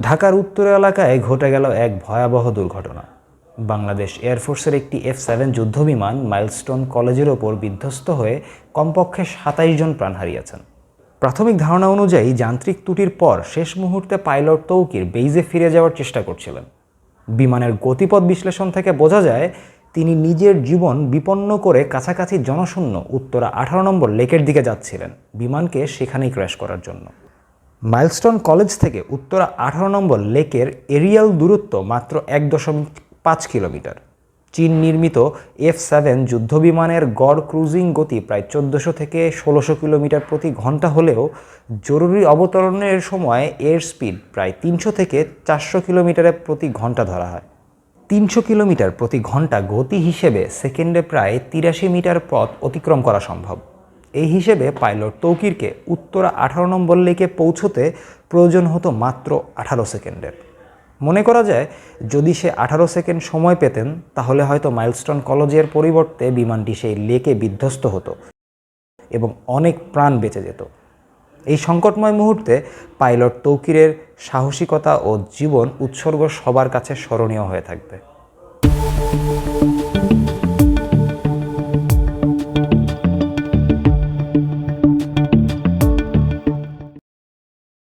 ঢাকার উত্তর এলাকায় ঘটে গেল এক ভয়াবহ দুর্ঘটনা। বাংলাদেশ এয়ারফোর্সের একটি এফ সেভেন যুদ্ধবিমান মাইলস্টোন কলেজের ওপর বিধ্বস্ত হয়ে কমপক্ষে সাতাইশ জন প্রাণ হারিয়েছেন। প্রাথমিক ধারণা অনুযায়ী যান্ত্রিক ত্রুটির পর শেষ মুহূর্তে পাইলট তৌকির বেইজে ফিরে যাওয়ার চেষ্টা করছিলেন। বিমানের গতিপথ বিশ্লেষণ থেকে বোঝা যায়, তিনি নিজের জীবন বিপন্ন করে কাছাকাছি জনশূন্য উত্তরা আঠারো নম্বর লেকের দিকে যাচ্ছিলেন, বিমানকে সেখানেই ক্র্যাশ করার জন্য। মাইলস্টোন কলেজ থেকে উত্তরা আঠারো নম্বর লেকের এরিয়াল দূরত্ব মাত্র এক দশমিক পাঁচ কিলোমিটার। চীন নির্মিত এফ সেভেন যুদ্ধবিমানের গড় ক্রুজিং গতি প্রায় চোদ্দোশো থেকে ষোলোশো কিলোমিটার প্রতি ঘণ্টা হলেও জরুরি অবতরণের সময় এয়ার স্পিড প্রায় তিনশো থেকে চারশো কিলোমিটারে প্রতি ঘণ্টা ধরা হয়। তিনশো কিলোমিটার প্রতি ঘণ্টা গতি হিসেবে সেকেন্ডে প্রায় তিরাশি মিটার পথ অতিক্রম করা সম্ভব। এই হিসেবে পাইলট তৌকিরকে উত্তরা আঠারো নম্বর লেকে পৌঁছতে প্রয়োজন হতো মাত্র আঠারো সেকেন্ডের। মনে করা যায়, যদি সে আঠারো সেকেন্ড সময় পেতেন, তাহলে হয়তো মাইলস্টোন কলেজের পরিবর্তে বিমানটি সেই লেকে বিধ্বস্ত হতো এবং অনেক প্রাণ বেঁচে যেত। এই সংকটময় মুহূর্তে পাইলট তৌকিরের সাহসিকতা ও জীবন উৎসর্গ সবার কাছে স্মরণীয় হয়ে থাকবে।